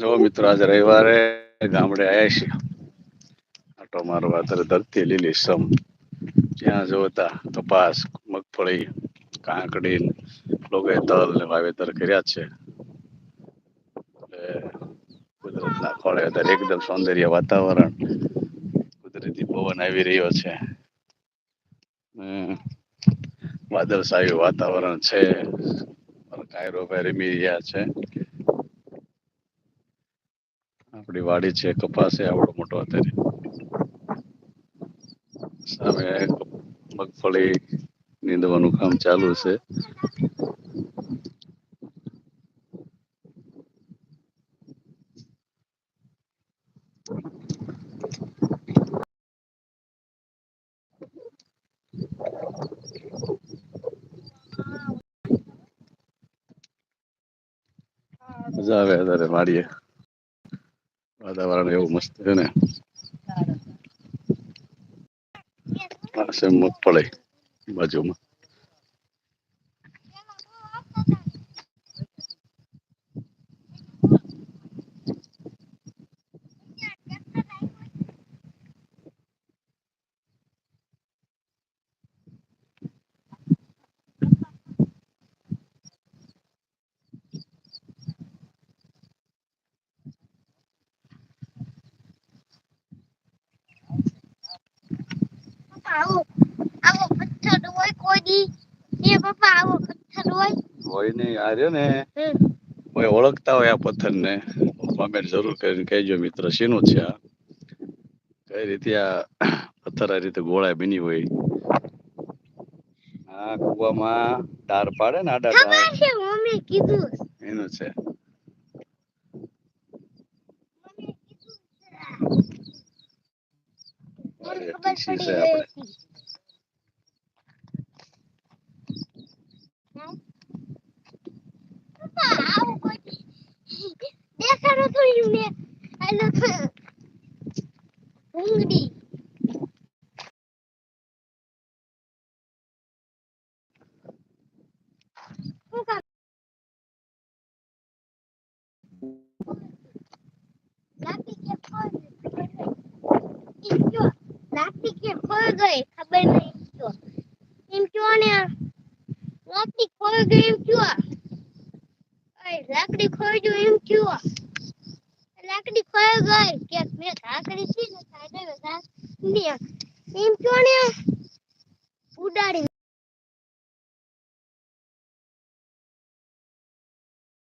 જો મિત્રો, આજે રવિવારે ગામડે આવ્યા છીએ. આટો મારવા અત્યારે ધરતી લીલી સમ. જ્યાં જોતા કપાસ, મગફળી, કાંકડી, લોકોએ તલ ને વાવેતર કર્યા છે. કુદરતના ખોળે અત્યારે એકદમ સૌંદર્ય વાતાવરણ કુદરતી પવન આવી રહ્યો છે. હમ વાદળછાયું વાતાવરણ છે. કાયરો ભાઈ રમી રહ્યા છે. આપણી વાડી છે, કપાસ છે, આવડો મોટો અત્યારે. સામે મગફળી, નીંદવાનું કામ ચાલુ છે. મજા આવે અત્યારે વાડીએ. વાતાવરણ એવું મસ્ત છે ને. પાસે મગફળી બાજુમાં. આવો આવો પથ્થર હોય કોઈ દી એ પપ્પા આવો પથ્થર હોય હોય નહીં આ રહ્યો ને. કોઈ ઓળખતા હોય આ પથ્થરને કોમેન્ટ જરૂર કરીને કહેજો મિત્ર શેનું છે આ? કઈ રીતે આ પથ્થર આ રીતે ગોળાય બની હોય? આ કુવામાં ડાર પાડે ને આડા ખબર ડાર છે મમ્મી કીધું. એનું છે. પડી છે ગઈ આપણે હતી. હા? પપ્પા આવો કોઈ દી દેખાડો તો એમને આલો તો ભૂંગળી શું કામ લાકડી કે ખોઈ કયો ખોઈ ગઈ, ખબર નહીં તો એમ કયો ને લાકડી ખોઈ ગઈ એમ કયો લાકડી ખોઈ ગઈ એમ કયો લાકડી ખોઈ ગઈ કે મેં લાકડી છે ને સાઈડે ને એમ કયો ને ઉડાડી